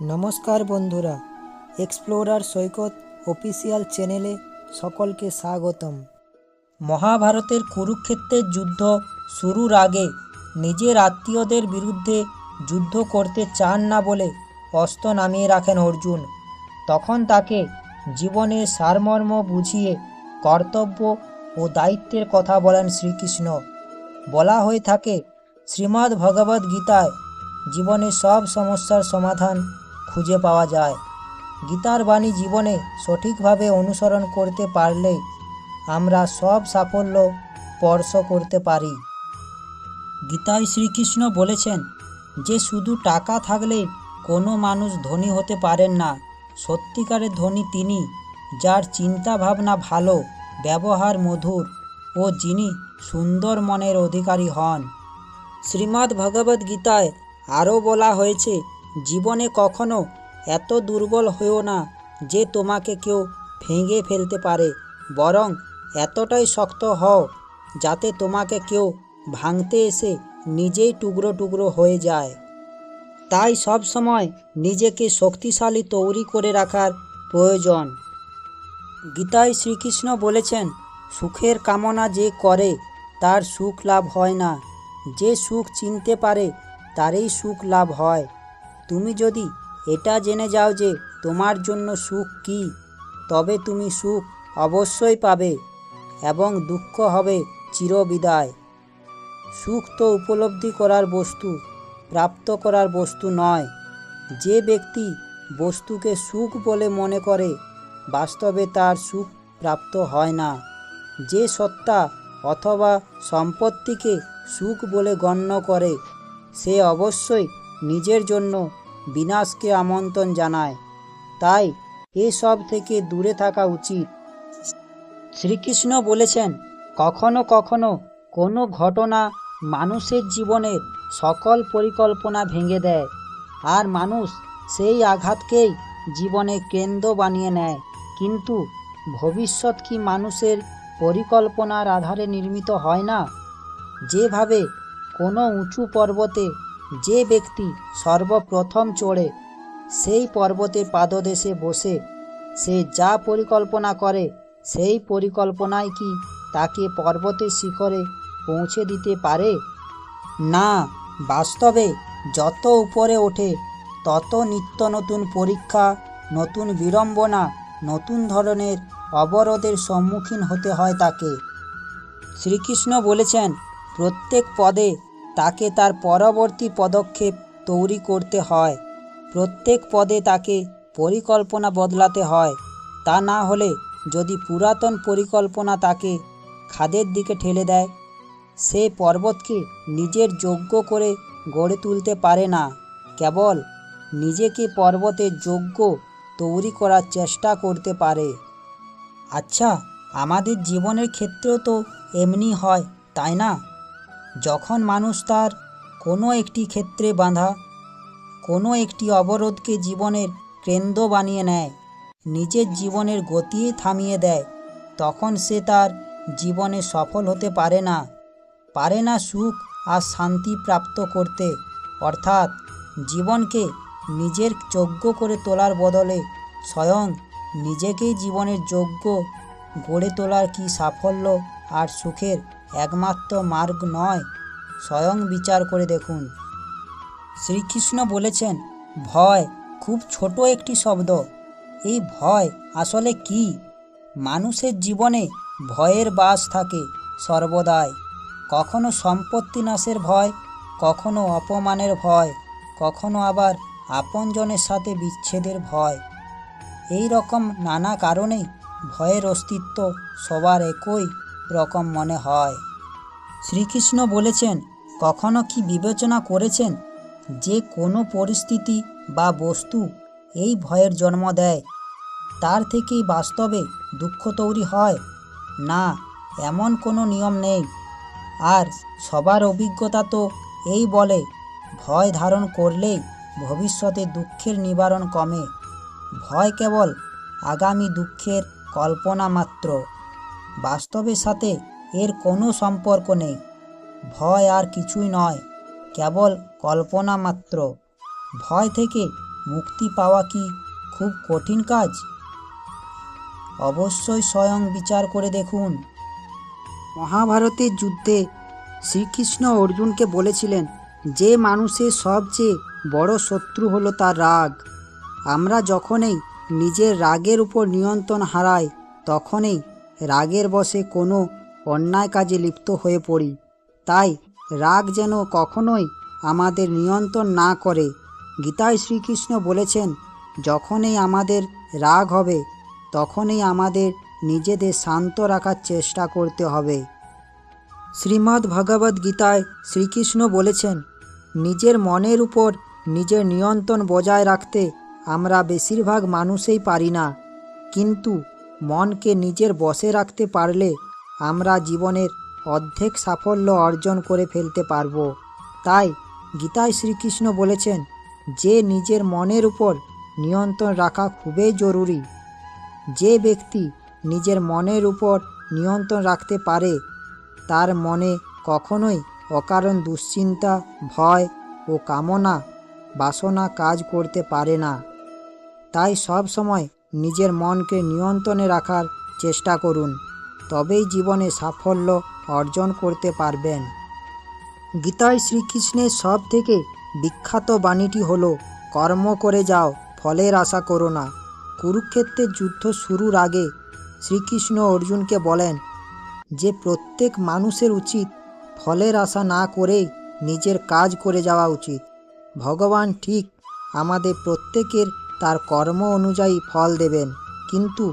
নমস্কার বন্ধুরা এক্সপ্লোরার সৈকত অফিসিয়াল চ্যানেলে সকলকে স্বাগতম। মহাভারতের কুরুক্ষেত্রের যুদ্ধ শুরুর আগে নিজের আত্মীয়দের বিরুদ্ধে যুদ্ধ করতে চান না বলে অস্ত্র নামিয়ে রাখেন অর্জুন। তখন তাকে জীবনের সারমর্ম বুঝিয়ে কর্তব্য ও দায়িত্বের কথা বলেন শ্রীকৃষ্ণ। বলা হয়ে থাকে, শ্রীমদ্ ভগবদ্ গীতায় জীবনের সব সমস্যার সমাধান খুঁজে পাওয়া যায়। গীতার বাণী জীবনে সঠিকভাবে অনুসরণ করতে পারলে আমরা সব সাফল্য স্পর্শ করতে পারি। গীতায় শ্রীকৃষ্ণ বলেছেন, যে শুধু টাকা থাকলে কোনো মানুষ ধনী হতে পারেন না। সত্যিকারের ধনী তিনি, যার চিন্তা ভাবনা ভালো, ব্যবহার মধুর ও যিনি সুন্দর মনের অধিকারী হন। শ্রীমদ্ ভগবদ্ গীতায় আরও বলা হয়েছে জীবনে কখনো এত দুর্বল হয়েও না যে তোমাকে কেউ ভেঙে ফেলতে পারে। বরং এতটাই শক্ত হও যাতে তোমাকে কেউ ভাঙতে এসে নিজেই টুকরো টুকরো হয়ে যায়। তাই সব সময় নিজেকে শক্তিশালী তৈরি করে রাখার প্রয়োজন। গীতায় শ্রীকৃষ্ণ বলেছেন, সুখের কামনা যে করে, তার সুখ লাভ হয় না। যে সুখ চিনতে পারে, তারই সুখ লাভ হয়। তুমি যদি এটা জেনে যাও যে তোমার জন্য সুখ কি, তবে তুমি সুখ অবশ্যই পাবে এবং দুঃখ হবে চিরবিদায়। সুখ তো উপলব্ধি করার বস্তু, প্রাপ্ত করার বস্তু নয়। যে ব্যক্তি বস্তুকে সুখ বলে মনে করে, বাস্তবে তার সুখ প্রাপ্ত হয় না। যে সত্তা অথবা সম্পত্তিকে সুখ বলে গণ্য করে, সে অবশ্যই নিজের জন্য বিনাশকে আমন্ত্রণ জানায়। তাই এসব থেকে দূরে থাকা উচিত। শ্রীকৃষ্ণ বলেছেন, কখনো কখনো কোনো ঘটনা মানুষের জীবনের সকল পরিকল্পনা ভেঙে দেয়, আর মানুষ সেই আঘাতকেই জীবনে কেন্দ্র বানিয়ে নেয়। কিন্তু ভবিষ্যৎ কি মানুষের পরিকল্পনার আধারে নির্মিত হয় না? যেভাবে কোনো উঁচু পর্বতে যে ব্যক্তি সর্বপ্রথম চড়ে সেই পর্বতে পাদদেশে বসে সে যা পরিকল্পনা করে সেই পরিকল্পনায় কি তাকে পর্বতের শিখরে পৌঁছে দিতে পারে? না, বাস্তবে যত উপরে ওঠে, তত নিত্য নতুন পরীক্ষা, নতুন বিড়ম্বনা, নতুন ধরনের অবরোধের সম্মুখীন হতে হয় তাকে। শ্রীকৃষ্ণ বলেছেন, প্রত্যেক পদে তাকে তার পরবর্তী পদক্ষেপ তৈরি করতে হয়। প্রত্যেক পদে তাকে পরিকল্পনা বদলাতে হয়। তা না হলে যদি পুরাতন পরিকল্পনা তাকে খাদের দিকে ঠেলে দেয়, সে পর্বতকে নিজের যোগ্য করে গড়ে তুলতে পারে না। কেবল নিজেকে পর্বতের যোগ্য তৈরি করার চেষ্টা করতে পারে। আচ্ছা আমাদের জীবনের ক্ষেত্রেও তো এমনি হয়, তাই না? যখন মানুষ তার কোনো একটি ক্ষেত্রে বাঁধা, কোনো একটি অবরোধকে জীবনের কেন্দ্র বানিয়ে নেয়, নিজের জীবনের গতি থামিয়ে দেয়, তখন সে তার জীবনে সফল হতে পারে না। পারে না সুখ আর শান্তি প্রাপ্ত করতে, অর্থাৎ জীবনকে নিজের যোগ্য করে তোলার বদলে স্বয়ং নিজেকেই জীবনের যোগ্য গড়ে তোলার কি সাফল্য আর সুখের একমাত্র মার্গ নয়, স্বয়ং বিচার করে দেখুন। শ্রীকৃষ্ণ বলেছেন, ভয় খুব ছোট একটি শব্দ। এই ভয় আসলে কি? মানুষের জীবনে ভয়ের বাস থাকে সর্বদাই। কখনো সম্পত্তি নাশের ভয়, কখনো অপমানের ভয়, কখনো আবার আপনজনের সাথে বিচ্ছেদের ভয়। এই রকম নানা কারণেই ভয়ের অস্তিত্ব সবার একই রকম মনে হয়। শ্রীকৃষ্ণ বলেছেন, কখনো কি বিবেচনা করেছেন যে কোনো পরিস্থিতি বা বস্তু এই ভয়ের জন্ম দেয়? তার থেকেই বাস্তবে দুঃখ তৈরি হয়। না, এমন কোনো নিয়ম নেই। আর সবার অভিজ্ঞতা তো এই বলে, ভয় ধারণ করলেই ভবিষ্যতে দুঃখের নিবারণ কমে। ভয় কেবল আগামী দুঃখের কল্পনা মাত্র। বাস্তবের সাথে এর কোনো সম্পর্ক নেই। ভয় আর কিছুই নয়, কেবল কল্পনা মাত্র। ভয় থেকে মুক্তি পাওয়া কি খুব কঠিন কাজ? অবশ্যই স্বয়ং বিচার করে দেখুন। মহাভারতের যুদ্ধে শ্রীকৃষ্ণ অর্জুনকে বলেছিলেন যে মানুষের সবচেয়ে বড় শত্রু হলো তার রাগ। আমরা যখনই নিজের রাগের উপর নিয়ন্ত্রণ হারাই, তখনই রাগের বশে কোনো অন্যায় কাজে লিপ্ত হয়ে পড়ি। তাই রাগ যেন কখনোই আমাদের নিয়ন্ত্রণ না করে। গীতায় শ্রীকৃষ্ণ বলেছেন, যখনই আমাদের রাগ হবে, তখনই আমাদের নিজেদের শান্ত রাখার চেষ্টা করতে হবে। শ্রীমদ্ ভগবদ্ গীতায় শ্রীকৃষ্ণ বলেছেন, নিজের মনের উপর নিজের নিয়ন্ত্রণ বজায় রাখতে আমরা বেশিরভাগ মানুষেই পারি না। কিন্তু মনকে নিজের বশে রাখতে পারলে আমরা জীবনের অর্ধেক সাফল্য অর্জন করে ফেলতে পারব। তাই গীতায় শ্রীকৃষ্ণ বলেছেন, যে নিজের মনের উপর নিয়ন্ত্রণ রাখা খুবই জরুরি। যে ব্যক্তি নিজের মনের উপর নিয়ন্ত্রণ রাখতে পারে, তার মনে কখনোই অকারণ দুশ্চিন্তা, ভয় ও কামনা, বাসনা কাজ করতে পারে না। তাই সব সময় নিজের মনকে নিয়ন্ত্রণে রাখার চেষ্টা করুন। তবেই জীবনে সাফল্য অর্জন করতে পারবেন। গীতায় শ্রীকৃষ্ণের সব থেকে বিখ্যাত বাণীটি হল, কর্ম করে যাও, ফলের আশা করো না। কুরুক্ষেত্রের যুদ্ধ শুরুর আগে শ্রীকৃষ্ণ অর্জুনকে বলেন, যে প্রত্যেক মানুষের উচিত ফলের আশা না করেই নিজের কাজ করে যাওয়া উচিত। ভগবান ঠিক আমাদের প্রত্যেকের তার কর্ম অনুযায়ী ফল দেবেন। কিন্তু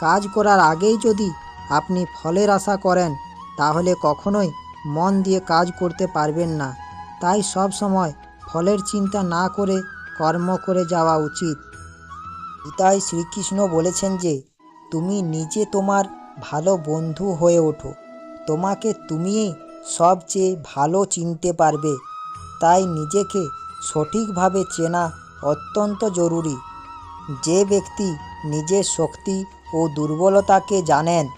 কাজ করার আগেই যদি আপনি ফলের আশা করেন, তাহলে কখনোই মন দিয়ে কাজ করতে পারবেন না। তাই সব সময় ফলের চিন্তা না করে কর্ম করে যাওয়া উচিত। গীতায় শ্রীকৃষ্ণ বলেছেন যে, তুমি নিজে তোমার ভালো বন্ধু হয়ে ওঠো। তোমাকে তুমিই সবচেয়ে ভালো চিনতে পারবে। তাই নিজেকে সঠিকভাবে চেনা অত্যন্ত জরুরি। যে ব্যক্তি নিজের শক্তি ও দুর্বলতাকে জানেন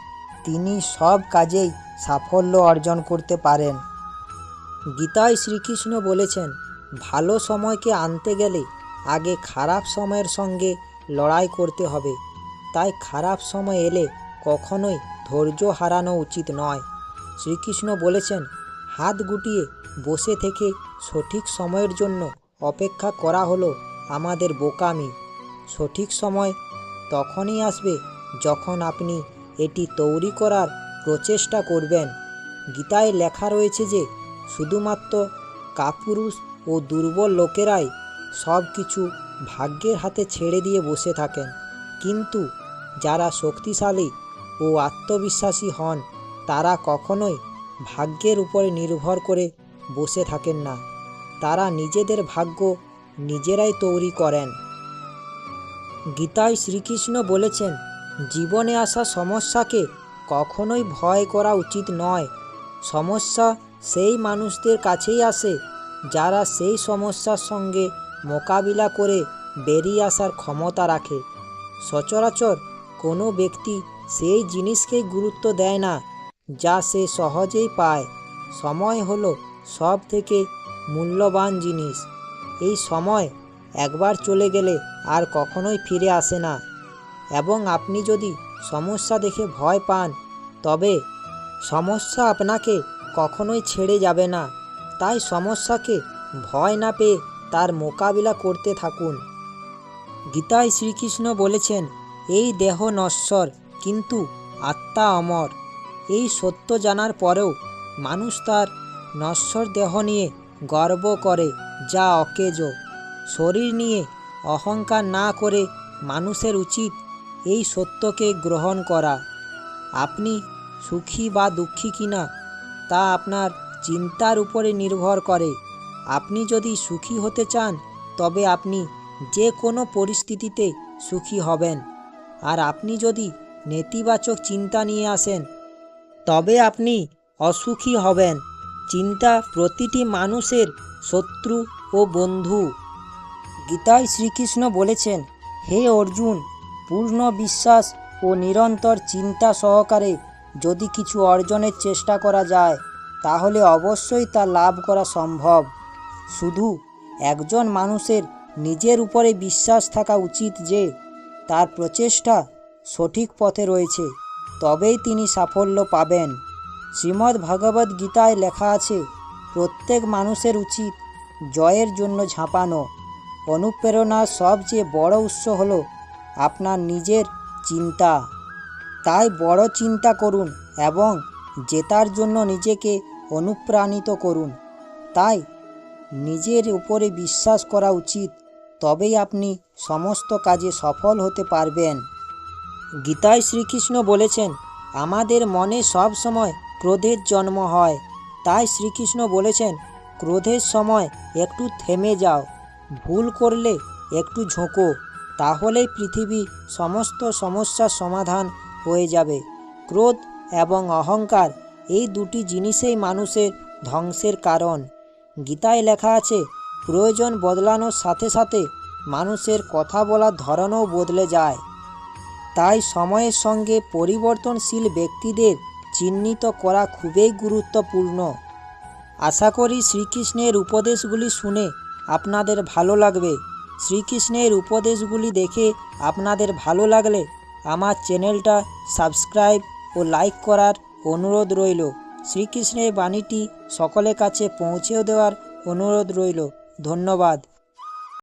তিনি সব কাজেই সাফল্য অর্জন করতে পারেন। গীতায় শ্রীকৃষ্ণ বলেছেন, ভালো সময়কে আনতে গেলে আগে খারাপ সময়ের সঙ্গে লড়াই করতে হবে। তাই খারাপ সময় এলে কখনোই ধৈর্য হারানো উচিত নয়। শ্রীকৃষ্ণ বলেছেন, হাত গুটিয়ে বসে থেকে সঠিক সময়ের জন্য অপেক্ষা করা হলো আমাদের বোকামি। সঠিক সময় তখনই আসবে যখন আপনি এটি তৈরি করার প্রচেষ্টা করবেন। গীতায় লেখা রয়েছে যে, শুধুমাত্র কাপুরুষ ও দুর্বল লোকেরাই সব কিছু ভাগ্যের হাতে ছেড়ে দিয়ে বসে থাকেন। কিন্তু যারা শক্তিশালী ও আত্মবিশ্বাসী হন, তারা কখনোই ভাগ্যের উপরে নির্ভর করে বসে থাকেন না। তারা নিজেদের ভাগ্য নিজেরাই তৈরি করেন। গীতায় শ্রীকৃষ্ণ বলেছেন জীবনে আসা সমস্যাকে কখনোই ভয় করা উচিত নয়। সমস্যা সেই মানুষদের কাছেই আসে, যারা সেই সমস্যার সঙ্গে মোকাবিলা করে বেরিয়ে আসার ক্ষমতা রাখে। সচরাচর কোনো ব্যক্তি সেই জিনিসকেই গুরুত্ব দেয় না, যা সে সহজেই পায়। সময় হলো সব থেকে মূল্যবান জিনিস। এই সময় একবার চলে গেলে আর কখনোই ফিরে আসে না। এবং আপনি যদি সমস্যা দেখে ভয় পান, তবে সমস্যা আপনাকে কখনোই ছেড়ে যাবে না। তাই সমস্যাকে ভয় না পেয়ে তার মোকাবিলা করতে থাকুন। গীতায় শ্রীকৃষ্ণ বলেছেন, এই দেহ নশ্বর, কিন্তু আত্মা অমর। এই সত্য জানার পরেও মানুষ তার নশ্বর দেহ নিয়ে গর্ব করে, যা অকেজ। শরীর নিয়ে অহংকার না করে মানুষের উচিত এই সত্যকে গ্রহণ করা। আপনি সুখী বা দুঃখী কিনা, তা আপনার চিন্তার উপরে নির্ভর করে। আপনি যদি সুখী হতে চান, তবে আপনি যে কোনো পরিস্থিতিতে সুখী হবেন। আর আপনি যদি নেতিবাচক চিন্তা নিয়ে আসেন, তবে আপনি অসুখী হবেন। চিন্তা প্রতিটি মানুষের শত্রু ও বন্ধু। গীতায় শ্রীকৃষ্ণ বলেছেন, হে অর্জুন পূর্ণ বিশ্বাস ও নিরন্তর চিন্তা সহকারে যদি কিছু অর্জনের চেষ্টা করা যায়, তাহলে অবশ্যই তা লাভ করা সম্ভব। শুধু একজন মানুষের নিজের উপরে বিশ্বাস থাকা উচিত যে, তার প্রচেষ্টা সঠিক পথে রয়েছে, তবেই তিনি সাফল্য পাবেন। শ্রীমদ্ ভগবদ গীতায় লেখা আছে, প্রত্যেক মানুষের উচিত জয়ের জন্য ঝাঁপানো। অনুপ্রেরণার সবচেয়ে বড় উৎস হলো আপনার নিজের চিন্তা। তাই বড় চিন্তা করুন এবং জেতার জন্য নিজেকে অনুপ্রাণিত করুন। তাই নিজের উপরে বিশ্বাস করা উচিত, তবেই আপনি সমস্ত কাজে সফল হতে পারবেন। গীতায় শ্রীকৃষ্ণ বলেছেন, আমাদের মনে সব সময় ক্রোধের জন্ম হয়। তাই শ্রীকৃষ্ণ বলেছেন, ক্রোধের সময় একটু থেমে যাও, ভুল করলে একটু ঝোঁকো। তাহলেই পৃথিবী সমস্ত সমস্যার সমাধান হয়ে যাবে। ক্রোধ এবং অহংকার এই দুটি জিনিসেই মানুষের ধ্বংসের কারণ। গীতায় লেখা আছে, প্রয়োজন বদলানোর সাথে সাথে মানুষের কথা বলার ধরনও বদলে যায়। তাই সময়ের সঙ্গে পরিবর্তনশীল ব্যক্তিদের চিহ্নিত করা খুবই গুরুত্বপূর্ণ। আশা করি শ্রীকৃষ্ণের উপদেশগুলি শুনে আপনাদের ভালো লাগবে। শ্রীকৃষ্ণের উপদেশগুলি দেখে আপনাদের ভালো লাগলে আমার চ্যানেলটা সাবস্ক্রাইব ও লাইক করার অনুরোধ রইল। শ্রীকৃষ্ণের বাণীটি সকলের কাছে পৌঁছেও দেওয়ার অনুরোধ রইল। ধন্যবাদ।